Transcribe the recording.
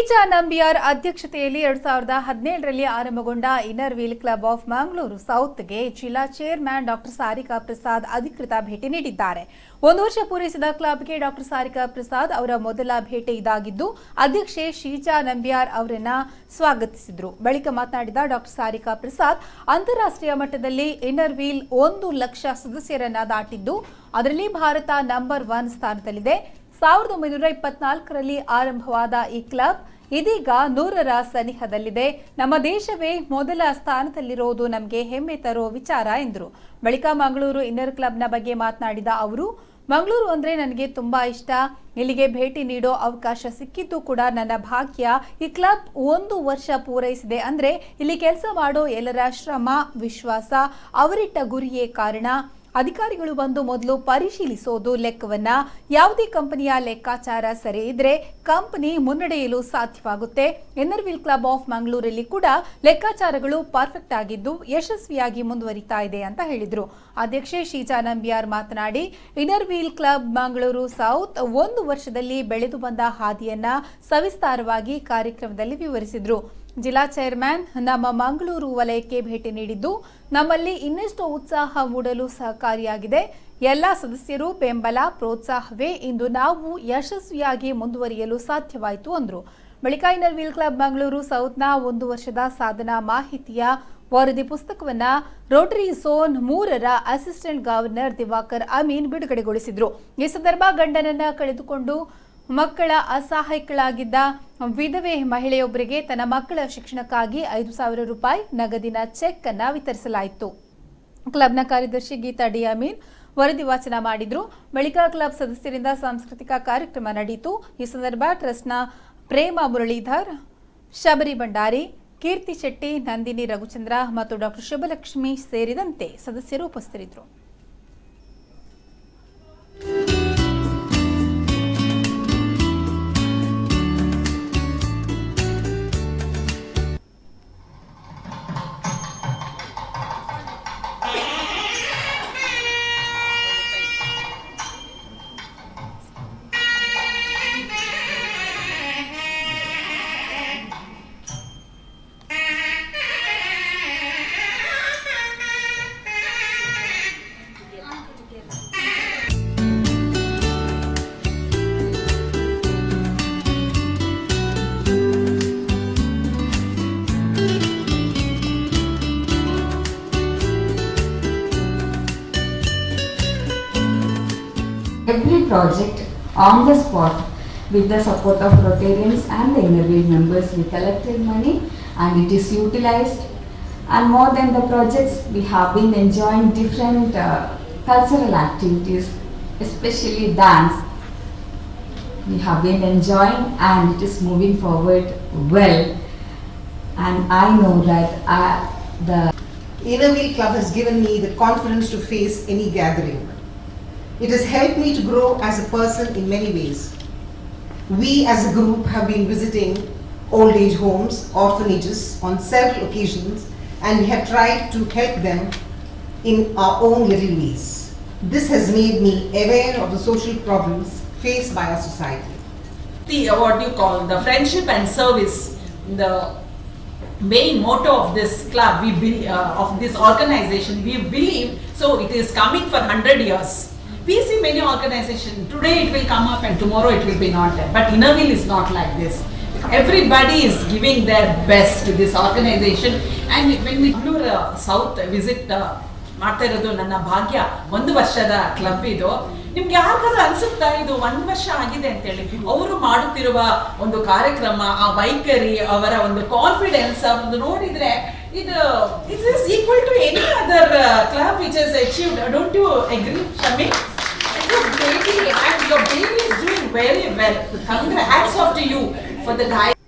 ಶೀಜಾ ನಂಬಿಯಾರ್ ಅಧ್ಯಕ್ಷತೆಯಲ್ಲಿ ಎರಡ್ ಸಾವಿರದ ಹದಿನೇಳರಲ್ಲಿ ಆರಂಭಗೊಂಡ inner wheel club of Mangaluru ಸೌತ್ಗೆ ಜಿಲ್ಲಾ ಚೇರ್ಮನ್ ಡಾಕ್ಟರ್ ಸಾರಿಕಾ ಪ್ರಸಾದ್ ಅಧಿಕೃತ ಭೇಟಿ ನೀಡಿದ್ದಾರೆ. ಒಂದು ವರ್ಷ ಪೂರೈಸಿದ ಕ್ಲಬ್ಗೆ ಡಾಕ್ಟರ್ ಸಾರಿಕಾ ಪ್ರಸಾದ್ ಅವರ ಮೊದಲ ಭೇಟಿ ಇದಾಗಿದ್ದು, ಅಧ್ಯಕ್ಷೆ ಶೀಜಾ ನಂಬಿಯಾರ್ ಅವರನ್ನ ಸ್ವಾಗತಿಸಿದ್ರು. ಬಳಿಕ ಮಾತನಾಡಿದ ಡಾಕ್ಟರ್ ಸಾರಿಕಾ ಪ್ರಸಾದ್, ಅಂತಾರಾಷ್ಟ್ರೀಯ ಮಟ್ಟದಲ್ಲಿ ಇನ್ನರ್ ವೀಲ್ ಒಂದು ಲಕ್ಷ ಸದಸ್ಯರನ್ನ ದಾಟಿದ್ದು, ಅದರಲ್ಲಿ ಭಾರತ ನಂಬರ್ ಒನ್ ಸ್ಥಾನದಲ್ಲಿದೆ. ಸಾವಿರದ ಒಂಬೈನೂರ ಇಪ್ಪತ್ನಾಲ್ಕರಲ್ಲಿ ಆರಂಭವಾದ ಈ ಕ್ಲಬ್ ಇದೀಗ ನೂರರ ಸನಿಹದಲ್ಲಿದೆ. ನಮ್ಮ ದೇಶವೇ ಮೊದಲ ಸ್ಥಾನದಲ್ಲಿರೋದು ನಮಗೆ ಹೆಮ್ಮೆ ತರೋ ವಿಚಾರ ಎಂದರು. ಬಳಿಕ ಮಂಗಳೂರು ಇನ್ನರ್ ಕ್ಲಬ್ನ ಬಗ್ಗೆ ಮಾತನಾಡಿದ ಅವರು, ಮಂಗಳೂರು ಅಂದರೆ ನನಗೆ ತುಂಬ ಇಷ್ಟ. ಇಲ್ಲಿಗೆ ಭೇಟಿ ನೀಡೋ ಅವಕಾಶ ಸಿಕ್ಕಿದ್ದು ಕೂಡ ನನ್ನ ಭಾಗ್ಯ. ಈ ಕ್ಲಬ್ ಒಂದು ವರ್ಷ ಪೂರೈಸಿದೆ ಅಂದರೆ ಇಲ್ಲಿ ಕೆಲಸ ಮಾಡೋ ಎಲ್ಲರ ಶ್ರಮ, ವಿಶ್ವಾಸ, ಅವರಿಟ್ಟ ಗುರಿಯೇ ಕಾರಣ. ಅಧಿಕಾರಿಗಳು ಬಂದು ಮೊದಲು ಪರಿಶೀಲಿಸೋದು ಲೆಕ್ಕವನ್ನ. ಯಾವುದೇ ಕಂಪನಿಯ ಲೆಕ್ಕಾಚಾರ ಸರಿ ಇದ್ರೆ ಕಂಪನಿ ಮುನ್ನಡೆಯಲು ಸಾಧ್ಯವಾಗುತ್ತೆ. ಎನ್ನರ್ವಿಲ್ ಕ್ಲಬ್ ಆಫ್ ಮಂಗಳೂರಲ್ಲಿ ಕೂಡ ಲೆಕ್ಕಾಚಾರಗಳು ಪರ್ಫೆಕ್ಟ್ ಆಗಿದ್ದು ಯಶಸ್ವಿಯಾಗಿ ಮುಂದುವರಿತಾ ಇದೆ ಅಂತ ಹೇಳಿದರು. ಅಧ್ಯಕ್ಷೆ ಶೀಜಾ ನಂಬಿಯಾರ್ ಮಾತನಾಡಿ ಇನ್ನರ್ವೀಲ್ ಕ್ಲಬ್ ಮಂಗಳೂರು ಸೌತ್ ಒಂದು ವರ್ಷದಲ್ಲಿ ಬೆಳೆದು ಬಂದ ಹಾದಿಯನ್ನ ಸವಿಸ್ತಾರವಾಗಿ ಕಾರ್ಯಕ್ರಮದಲ್ಲಿ ವಿವರಿಸಿದ್ರು. ಜಿಲ್ಲಾ ಚೇರ್ಮನ್ ನಮ್ಮ ಮಂಗಳೂರು ವಲಯಕ್ಕೆ ಭೇಟಿ ನೀಡಿದ್ದು, ನಮ್ಮಲ್ಲಿ ಇನ್ನಷ್ಟು ಉತ್ಸಾಹ ಮೂಡಲು ಸಹಕಾರಿಯಾಗಿದೆ. ಎಲ್ಲ ಸದಸ್ಯರು ಬೆಂಬಲ, ಪ್ರೋತ್ಸಾಹವೇ ಇಂದು ನಾವು ಯಶಸ್ವಿಯಾಗಿ ಮುಂದುವರಿಯಲು ಸಾಧ್ಯವಾಯಿತು ಅಂದರು. ಬಳಿಕ ಇನ್ನರ್ ವೀಲ್ ಕ್ಲಬ್ ಮಂಗಳೂರು ಸೌತ್ನ ಒಂದು ವರ್ಷದ ಸಾಧನಾ ಮಾಹಿತಿಯ ವರದಿ ಪುಸ್ತಕವನ್ನು ರೋಟರಿ ಝೋನ್ ಮೂರರ ಅಸಿಸ್ಟೆಂಟ್ ಗವರ್ನರ್ ದಿವಾಕರ್ ಅಮೀನ್ ಬಿಡುಗಡೆಗೊಳಿಸಿದರು. ಈ ಸಂದರ್ಭ ಗಂಡನನ್ನ ಕಳೆದುಕೊಂಡು ಮಕ್ಕಳ ಅಸಹಾಯಕಳಾಗಿದ್ದ ವಿಧವೆ ಮಹಿಳೆಯೊಬ್ಬರಿಗೆ ತನ್ನ ಮಕ್ಕಳ ಶಿಕ್ಷಣಕ್ಕಾಗಿ ಐದು ಸಾವಿರ ರೂಪಾಯಿ ನಗದಿನ ಚೆಕ್ ಅನ್ನ ವಿತರಿಸಲಾಯಿತು. ಕ್ಲಬ್ನ ಕಾರ್ಯದರ್ಶಿ ಗೀತಾ ಡಿ ವರದಿ ವಾಚನ ಮಾಡಿದ್ರು. ಬಳಿಕ ಕ್ಲಬ್ ಸದಸ್ಯರಿಂದ ಸಾಂಸ್ಕೃತಿಕ ಕಾರ್ಯಕ್ರಮ ನಡೆಯಿತು ಈ ಸಂದರ್ಭ ಟ್ರಸ್ಟ್ನ ಪ್ರೇಮ ಮುರಳೀಧರ್, ಶಬರಿ ಭಂಡಾರಿ, ಕೀರ್ತಿ ಶೆಟ್ಟಿ, ನಂದಿನಿ ರಘುಚಂದ್ರ ಮತ್ತು ಡಾಕ್ಟರ್ ಶುಭಲಕ್ಷ್ಮಿ ಸೇರಿದಂತೆ ಸದಸ್ಯರು ಉಪಸ್ಥಿತರಿದ್ದರು. Every project on the spot with the support of Rotarians and the Innerview members. We collected money and it is utilized. And more than the projects, we have been enjoying different uh, cultural activities, especially dance. We have been enjoying and it is moving forward well. And I know that uh, the Inner Wheel Club has given me the confidence to face any gathering. It has helped me to grow as a person in many ways. We as a group have been visiting old age homes, orphanages on several occasions and we have tried to help them in our own little ways. This has made me aware of the social problems faced by our society. the what do you call the friendship and service the main motto of this club we be, uh, of this organization we believe so it is coming for 100 years we see many organizations today it will come up and tomorrow it will be not there but innerville is not like this everybody is giving their best to this organization and when we do uh, south visit uh, ಮಾಡ್ತಾ ಇರೋದು ನನ್ನ ಭಾಗ್ಯ ಒಂದು ವರ್ಷದ club ಇದು ನಿಮ್ಗೆ ಯಾರಿಗಾದ್ರೂ ಅನ್ಸುತ್ತಾ ಇದು ಒಂದ್ ವರ್ಷ ಆಗಿದೆ ಅಂತ ಹೇಳಿ ಅವರು ಮಾಡುತ್ತಿರುವ ಒಂದು ಕಾರ್ಯಕ್ರಮ, ಆ ವೈಖರಿ, ಅವರ ಒಂದು ಕಾನ್ಫಿಡೆನ್ಸ್ ಒಂದು ನೋಡಿದ್ರೆ ಇದು it is equal to any other club which is achieved don't you agree Shami your baby is doing very well. Congrats off to you for the diet.